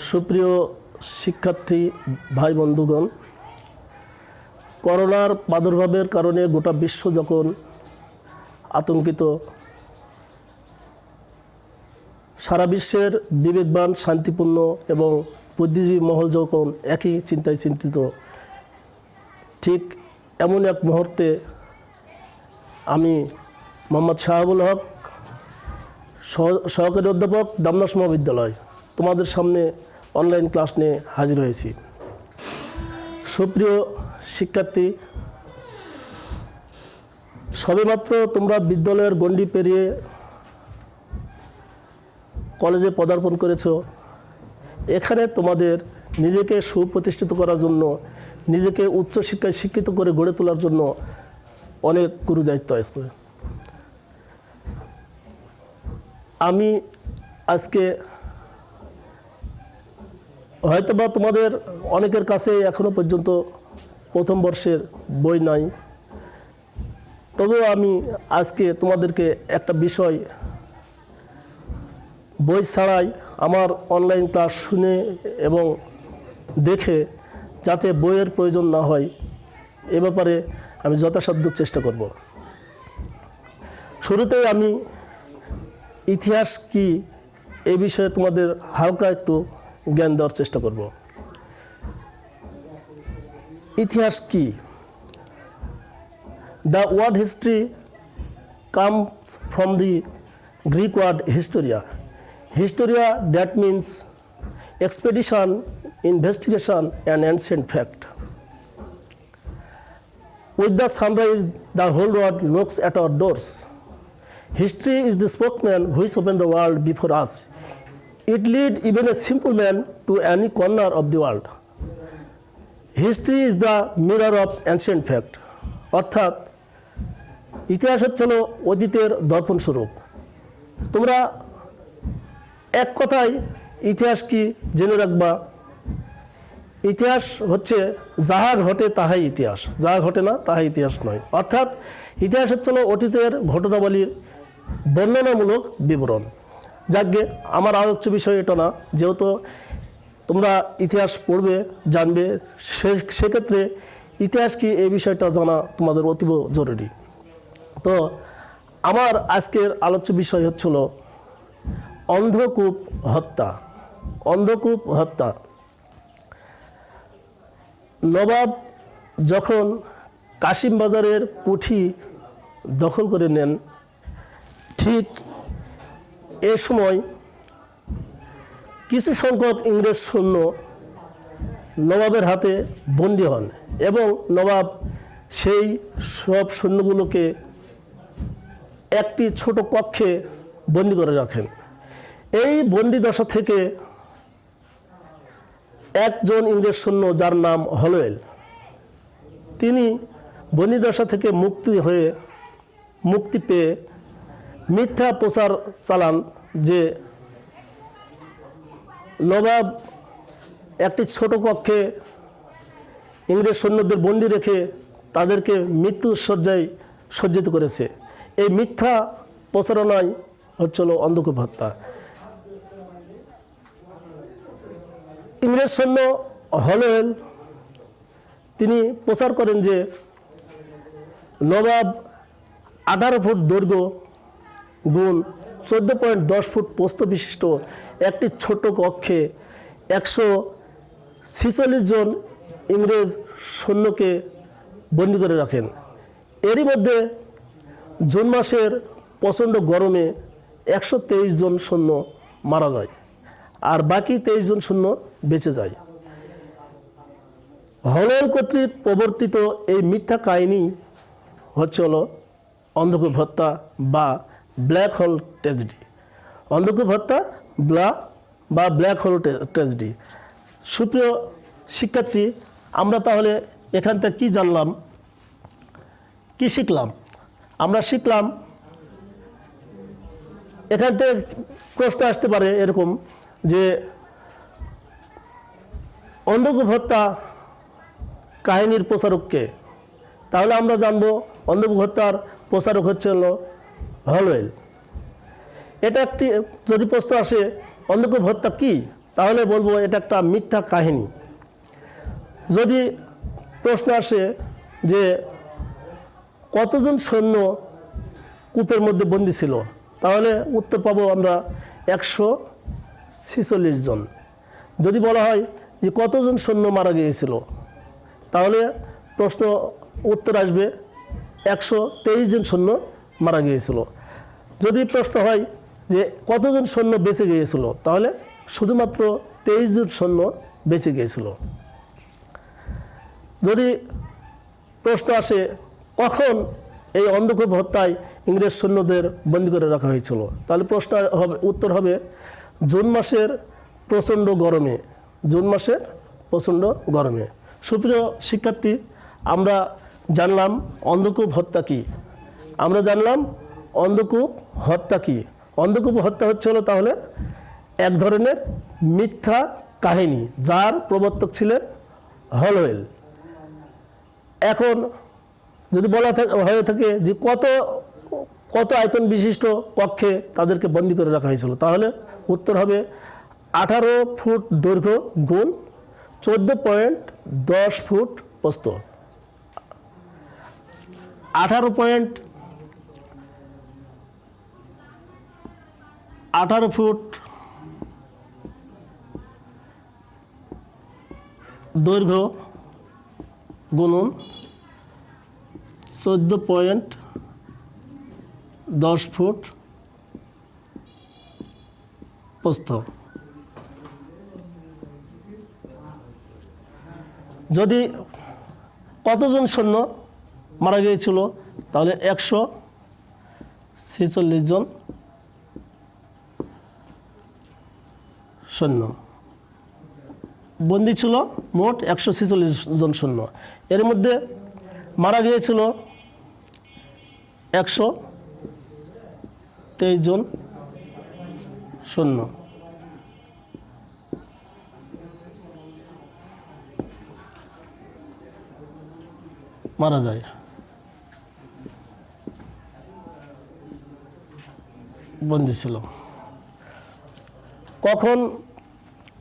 সুপ্রিয় শিক্ষার্থী ভাই বন্ধুগণ, করোনার প্রাদুর্ভাবের কারণে গোটা বিশ্ব যখন আতঙ্কিত, সারা বিশ্বের বিবেকবান, শান্তিপূর্ণ এবং বুদ্ধিজীবী মহল যখন একই চিন্তায় চিন্তিত, ঠিক এমন এক মুহূর্তে আমি মোহাম্মদ শাহাবুল হক সহ- সহকারী অধ্যাপক দামনাস মহাবিদ্যালয়, তোমাদের সামনে অনলাইন ক্লাস নিয়ে হাজির হয়েছি। সুপ্রিয় শিক্ষার্থী, সবেমাত্র তোমরা বিদ্যালয়ের গণ্ডি পেরিয়ে কলেজে পদার্পণ করেছ। এখানে তোমাদের নিজেকে সুপ্রতিষ্ঠিত করার জন্য, নিজেকে উচ্চশিক্ষায় শিক্ষিত করে গড়ে তোলার জন্য অনেক গুরু দায়িত্ব আছে। আমি আজকে হয়তোবা তোমাদের অনেকের কাছে এখনও পর্যন্ত প্রথম বর্ষের বই নাই। তবুও আমি আজকে তোমাদেরকে একটা বিষয় বই ছাড়াই আমার অনলাইন ক্লাস শুনে এবং দেখে যাতে বইয়ের প্রয়োজন না হয়, এ ব্যাপারে আমি যথাসাধ্য চেষ্টা করব। শুরুতেই আমি ইতিহাস কি, এ বিষয়ে তোমাদের হালকা একটু জ্ঞান দেওয়ার চেষ্টা করব ইতিহাস কি the word history comes from the Greek word historia historia that means expedition investigation and ancient fact With the sunrise, the whole world knocks at our doors. History is the spokesman which opened the world before us. It lead even a simple man to any corner of the world. History is the mirror of ancient fact. অর্থাৎ, ইতিহাস হচ্ছে অতীতের দর্পণ স্বরূপ। তোমরা এক কথায় ইতিহাস কি জেনে রাখবা? ইতিহাস হচ্ছে যাহা ঘটে তাহাই ইতিহাস। যাহা ঘটে না তাহাই ইতিহাস নয়। অর্থাৎ, ইতিহাস হচ্ছে অতীতের ঘটনাবলীর বর্ণনামূলক বিবরণ। যাকে আমার আলোচ্য বিষয় এটা না, যেহেতু তোমরা ইতিহাস পড়বে, জানবে, সে, সেক্ষেত্রে ইতিহাস কি এই বিষয়টা জানা তোমাদের অতীব জরুরি। তো আমার আজকের আলোচ্য বিষয় হচ্ছিল অন্ধকূপ হত্যা অন্ধকূপ হত্যা। নবাব যখন কাশিম বাজারের কুঠি দখল করে নেন, ঠিক এ সময় কিছু সংখ্যক ইংরেজ সৈন্য নবাবের হাতে বন্দী হন এবং নবাব সেই সব সৈন্যগুলোকে একটি ছোট কক্ষে বন্দি করে রাখেন। এই বন্দি দশা থেকে একজন ইংরেজ সৈন্য যার নাম হলোয়েল, তিনি বন্দিদশা থেকে মুক্তি হয়ে মুক্তি পেয়ে মিথ্যা প্রচার চালান যে নবাব একটি ছোট কক্ষে ইংরেজ সৈন্যদের বন্দি রেখে তাদেরকে মৃত্যুর শয্যায় সজ্জিত করেছে। এই মিথ্যা প্রচারণায় হচ্ছিল অন্ধকূপ হত্যা ইংরেজ সৈন্য হলেন, তিনি প্রচার করেন যে নবাব আঠারো ফুট দৈর্ঘ্য গুণ চোদ্দ পয়েন্ট দশ ফুট পোস্ত বিশিষ্ট একটি ছোট কক্ষে একশো ছিচল্লিশ জন ইংরেজ সৈন্যকে বন্দি করে রাখেন। এরই মধ্যে জুন মাসের প্রচণ্ড গরমে একশো তেইশ জন সৈন্য মারা যায় আর বাকি তেইশ জন শূন্য বেঁচে যায়। হলেল কর্তৃক প্রবর্তিত এই মিথ্যা কাহিনী হচ্ছে হলো অন্ধকূপ হত্যা বা ব্ল্যাক হোল ট্রেজেডি অন্ধকূপ হত্যা ব্লা বা ব্ল্যাক হোল ট্রেজেডি সুপ্রিয় শিক্ষার্থী, আমরা তাহলে এখান থেকে কী জানলাম? কি শিখলাম? আমরা শিখলাম, এখান থেকে প্রশ্ন আসতে পারে এরকম যে অন্ধকূপ হত্যা কাহিনীর প্রচারককে তাহলে আমরা জানব, অন্ধকূপ হত্যার প্রচারক হচ্ছে হলো হলওয়েল। এটা একটি, যদি প্রশ্ন আসে, অন্ধকূপ হত্যা কী? তাহলে বলব এটা একটা মিথ্যা কাহিনী। যদি প্রশ্ন আসে যে কতজন সৈন্য কূপের মধ্যে বন্দী ছিল, তাহলে উত্তর পাবো আমরা একশো ছিচল্লিশ জন। যদি বলা হয় যে কতজন সৈন্য মারা গিয়েছিল, তাহলে প্রশ্ন, উত্তর আসবে একশো তেইশ জন সৈন্য মারা গিয়েছিল। যদি প্রশ্ন হয় যে কতজন সৈন্য বেঁচে গিয়েছিল, তাহলে শুধুমাত্র তেইশ জন সৈন্য বেঁচে গিয়েছিল। যদি প্রশ্ন আসে, কখন এই অন্ধকূপ হত্যায় ইংরেজ সৈন্যদের বন্দি করে রাখা হয়েছিল, তাহলে প্রশ্ন হবে, উত্তর হবে, জুন মাসের প্রচণ্ড গরমে, জুন মাসের প্রচণ্ড গরমে। সুপ্রিয় শিক্ষার্থী, আমরা জানলাম অন্ধকূপ হত্যা কী। আমরা জানলাম অন্ধকূপ হত্যা কী? অন্ধকূপ হত্যা হচ্ছে হলো তাহলে এক ধরনের মিথ্যা কাহিনী যার প্রবর্তক ছিলেন হলওয়েল। এখন যদি বলা হয়ে থাকে যে কত কত আয়তন বিশিষ্ট কক্ষে তাদেরকে বন্দি করে রাখা হয়েছিল, তাহলে উত্তর হবে আঠারো ফুট দৈর্ঘ্য গুণ চোদ্দ পয়েন্ট দশ ফুট প্রস্থ। আঠারো পয়েন্ট আঠারো ফুট দৈর্ঘ্য গুণন চোদ্দ পয়েন্ট দশ ফুট প্রস্থ। যদি কতজন সৈন্য মারা গিয়েছিল, তাহলে একশো ছেচল্লিশ জন সৈন্য বন্দি ছিল মোট একশো ছেচল্লিশ জন সৈন্য এর মধ্যে মারা গিয়েছিল একশো তেইশ জন সৈন্য মারা যায়। বন্দি ছিল। কখন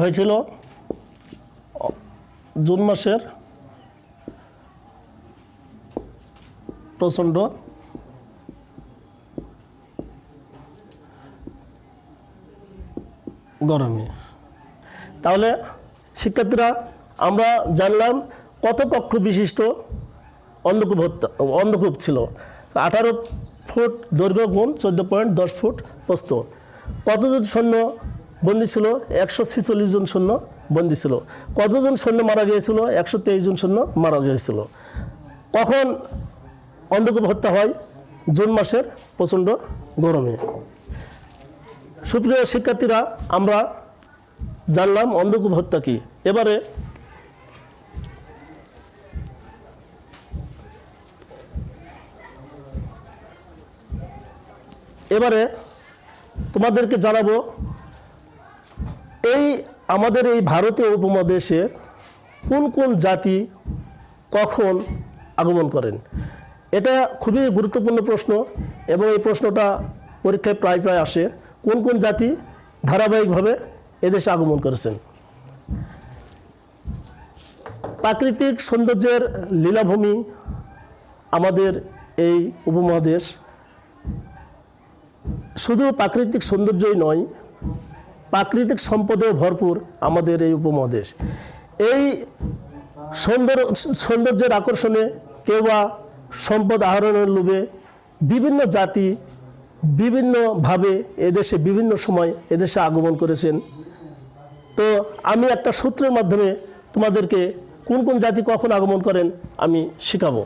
হয়েছিল জুন মাসের প্রচণ্ড। গরমে। তাহলে শিক্ষার্থীরা, আমরা জানলাম কত কক্ষ বিশিষ্ট অন্ধকূপ হত্যা, অন্ধকূপ ছিল। আঠারো ফুট দৈর্ঘ্য গুণ চোদ্দ পয়েন্ট দশ ফুট প্রস্থ। কতজন সৈন্য বন্দী ছিল, একশো ছেচল্লিশ জন সৈন্য বন্দী ছিল। কতজন সৈন্য মারা গিয়েছিল? একশো তেইশ জন সৈন্য মারা গিয়েছিল। কখন অন্ধকূপ হত্যা হয়? জুন মাসের প্রচণ্ড গরমে। সুপ্রিয় শিক্ষার্থীরা, আমরা জানলাম অন্ধকূপ হত্যা কী। এবারে এবারে তোমাদেরকে জানাব এই আমাদের এই ভারতীয় উপমহাদেশে কোন কোন জাতি কখন আগমন করেন? এটা খুবই গুরুত্বপূর্ণ প্রশ্ন এবং এই প্রশ্নটা পরীক্ষায় প্রায় প্রায় আসে। কোন কোন জাতি ধারাবাহিকভাবে এদেশে আগমন করেছেন? প্রাকৃতিক সৌন্দর্যের লীলাভূমি আমাদের এই উপমহাদেশ। শুধু প্রাকৃতিক সৌন্দর্যই নয় প্রাকৃতিক সম্পদেও ভরপুর আমাদের এই উপমহাদেশ। এই সৌন্দর্য, সৌন্দর্যের আকর্ষণে কেউ বা সম্পদ আহরণের লোভে বিভিন্ন জাতি বিভিন্নভাবে এদেশে বিভিন্ন সময় এদেশে আগমন করেছেন। তো আমি একটা সূত্রের মাধ্যমে তোমাদেরকে কোন কোন জাতি কখন আগমন করেন আমি শেখাবো।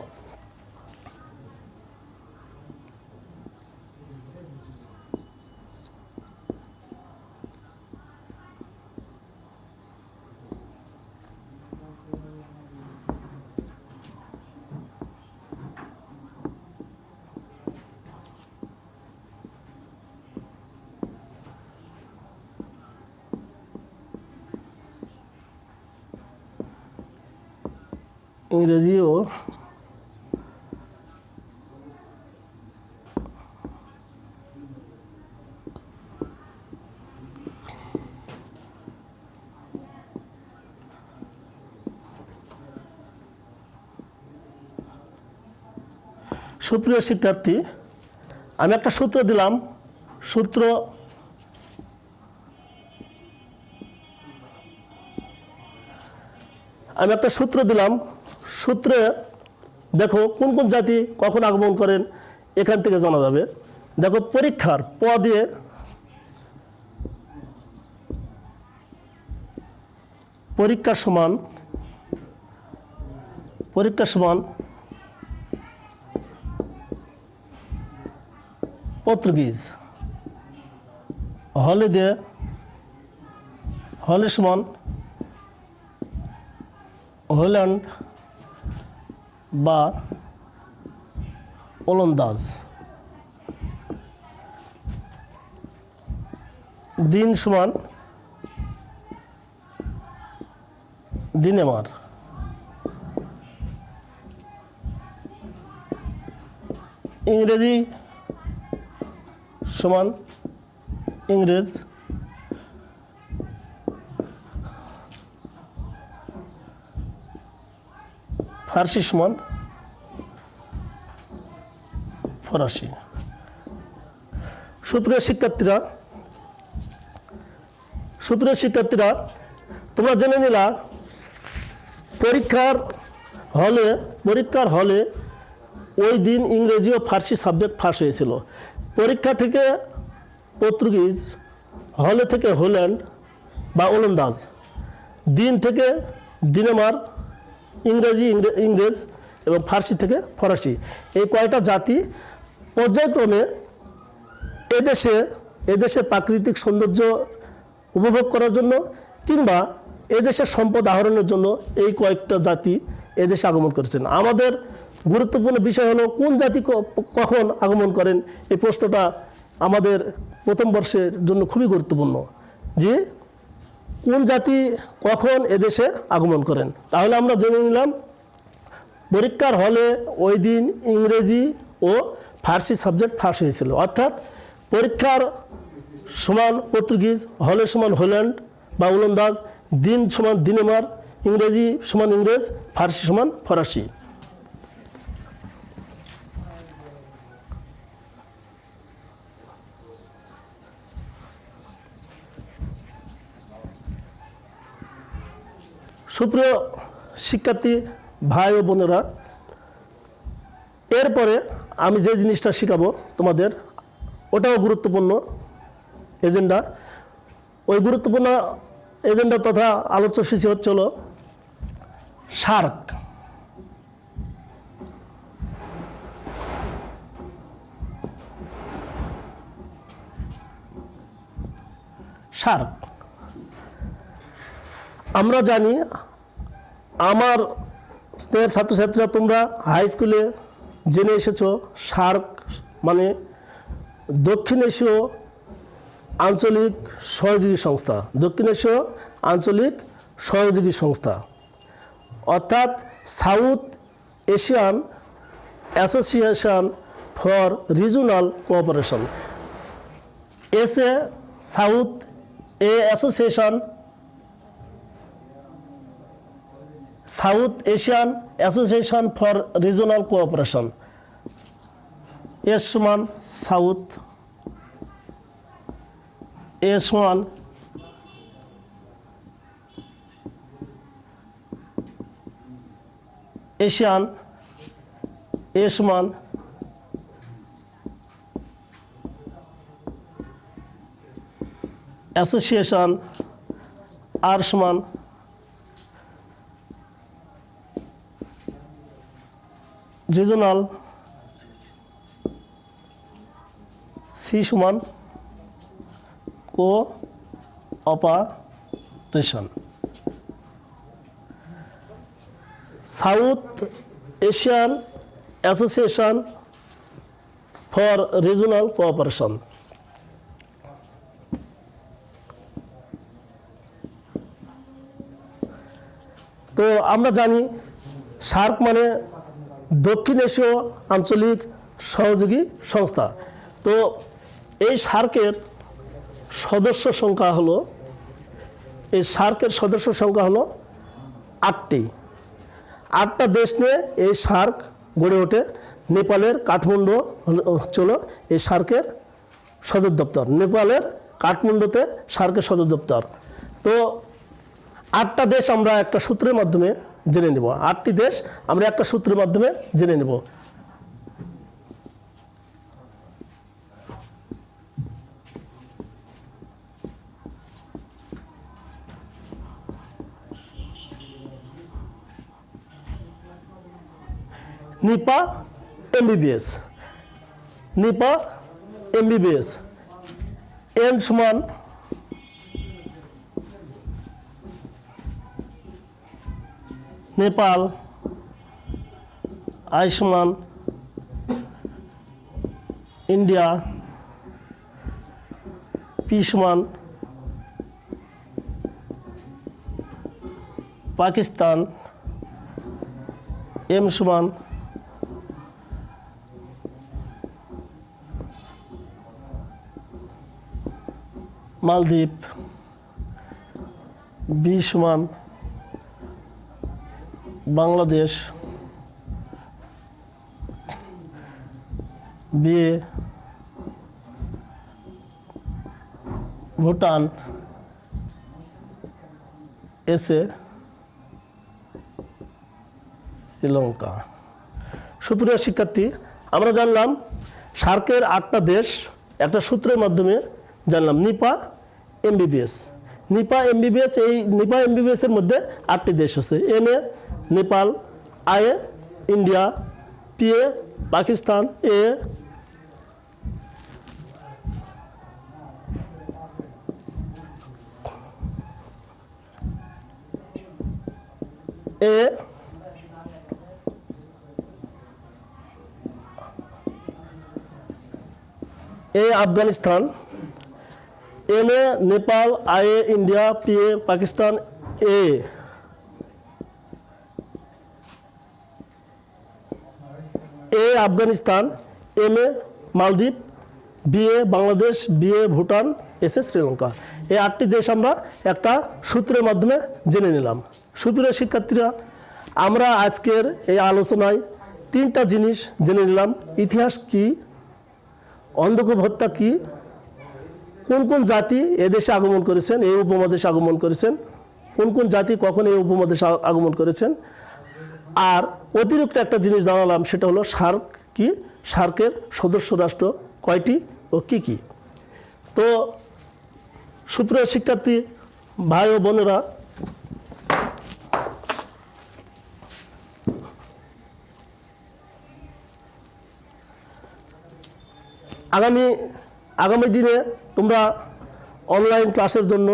ইংরেজিও। সুপ্রিয় শিক্ষার্থী আমি একটা সূত্র দিলাম। সূত্র আমি একটা সূত্র দিলাম। সূত্রে দেখো কোন কোন জাতি কখন আগমন করেন, এখান থেকে জানা যাবে। দেখো পরীক্ষার প দিয়ে পরীক্ষা সমান পরীক্ষা সমান পর্তুগিজ। হলে দিয়ে, হলে সমান হল্যান্ড বা ওলন্দাজ। দিন সমান দিনেমার ইংরেজি সমান ইংরেজ ফার্সি সমান ফরাসি। সুপ্রিয় শিক্ষার্থীরা সুপ্রিয় শিক্ষার্থীরা, তোমরা জেনে নিলা, পরীক্ষার হলে পরীক্ষার হলে ওই দিন ইংরেজি ও ফার্সি সাবজেক্ট ফাঁস হয়েছিল। পরীক্ষা থেকে পর্তুগিজ, হলে থেকে হোল্যান্ড বা ওলন্দাজ, দিন থেকে দিনেমার ইংরেজি ইংরেজ এবং ফার্সি থেকে ফরাসি। এই কয়টা জাতি পর্যায়ক্রমে এদেশে এদেশে প্রাকৃতিক সৌন্দর্য উপভোগ করার জন্য কিংবা এদেশের সম্পদ আহরণের জন্য এই কয়েকটা জাতি এদেশে আগমন করেছেন। আমাদের গুরুত্বপূর্ণ বিষয় হলো, কোন জাতি কখন আগমন করেন? এই প্রশ্নটা আমাদের প্রথম বর্ষের জন্য খুবই গুরুত্বপূর্ণ। যে কোন জাতি কখন এদেশে আগমন করেন? তাহলে আমরা জেনে নিলাম, পরীক্ষার হলে ওই দিন ইংরেজি ও ফার্সি সাবজেক্ট ফার্স হয়েছিল। অর্থাৎ পরীক্ষার সমান পর্তুগিজ, হলে সমান হল্যান্ড বা ওলন্দাজ দিন সমান দিনেমার, ইংরেজি সমান ইংরেজ, ফার্সি সমান ফরাসি। সুপ্রিয় শিক্ষার্থী ভাই ও বোনেরা, এরপরে আমি যে জিনিসটা শেখাবো তোমাদের, ওটাও গুরুত্বপূর্ণ এজেন্ডা। ওই গুরুত্বপূর্ণ এজেন্ডা তথা আলোচ্য সূচি হচ্ছে হলো শার্ক। শার্ক। আমরা জানি আমার স্নেহের ছাত্রছাত্রীরা তোমরা হাই স্কুলে জেনে এসেছ সার্ক মানে দক্ষিণ এশীয় আঞ্চলিক সহযোগী সংস্থা। দক্ষিণ এশীয় আঞ্চলিক সহযোগী সংস্থা। অর্থাৎ South Asian Association for Regional Cooperation. S A South A Association South Asian Association for Regional Cooperation. S সমান সাউথ। এ সমান এশিয়ান। এ সমান অ্যাসোসিয়েশন। আর সমান রিজনাল সি সমান cooperation South Asian Association for Regional Cooperation. তো আমরা জানি SAARC মানে দক্ষিণ এশীয় আঞ্চলিক সহযোগী সংস্থা। তো এই সার্কের সদস্য সংখ্যা হলো, এই সার্কের সদস্য সংখ্যা হলো আটটি। আটটা দেশ নিয়ে এই সার্ক গড়ে ওঠে। নেপালের কাঠমান্ডু হল- এই সার্কের সদর দপ্তর। নেপালের কাঠমান্ডুতে সার্কের সদর দপ্তর। তো আটটা দেশ আমরা একটা সূত্রের মাধ্যমে জেনে নেব। আটটি দেশ, আমরা একটা সূত্রের মাধ্যমে জেনে নেব। Nipa MBBS. Nipa MBBS. N সমান নেপাল আয়ুষ্মান ইন্ডিয়া পিসমান পাকিস্তান এমসমান মালদ্বীপ বি সমান বাংলাদেশ, বিয়ে, ভুটান, এসে শ্রীলঙ্কা। সুপ্রিয় শিক্ষার্থী, আমরা জানলাম, সার্কের আটটা দেশ একটা সূত্রের মাধ্যমে জানলাম, নিপা, এমবিবিএস। নিপা, এমবিবিএস, এই নিপা এমবিবিএস এর মধ্যে আটটি দেশ আছে। এম এ নেপাল আয়ে ইন্ডিয়া পি এ পাকিস্তান এ এ এ আফগানিস্তান এম এ নেপাল আই এ ইন্ডিয়া পি এ পাকিস্তান এ আফগানিস্তান, এম এ মালদ্বীপ, বি এ বাংলাদেশ, বি এ ভুটান, এস এ শ্রীলঙ্কা। এই আটটি দেশ আমরা একটা সূত্রের মাধ্যমে জেনে নিলাম। সুপ্রিয় শিক্ষার্থীরা, আমরা আজকের এই আলোচনায় তিনটা জিনিস জেনে নিলাম। ইতিহাস কি? অন্ধকূপ হত্যা কি? কোন কোন জাতি এদেশে আগমন করেছেন এই উপমহাদেশে আগমন করেছেন? কোন কোন জাতি কখন এই উপমহাদেশে আগমন করেছেন? আর অতিরিক্ত একটা জিনিস জানালাম, সেটা হলো সার্ক কি? সার্কের সদস্য রাষ্ট্র কয়টি ও কি কি? তো সুপ্রিয় শিক্ষার্থী, ভাই ও বোনেরা, আগামী আগামী দিনে তোমরা অনলাইন ক্লাসের জন্য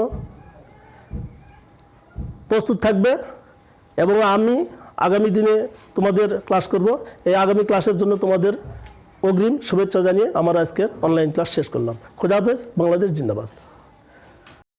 প্রস্তুত থাকবে এবং আমি আগামী দিনে তোমাদের ক্লাস করব। এই আগামী ক্লাসের জন্য তোমাদের অগ্রিম শুভেচ্ছা জানিয়ে আমার আজকের অনলাইন ক্লাস শেষ করলাম। খোদাহাফেজ বাংলাদেশ জিন্দাবাদ।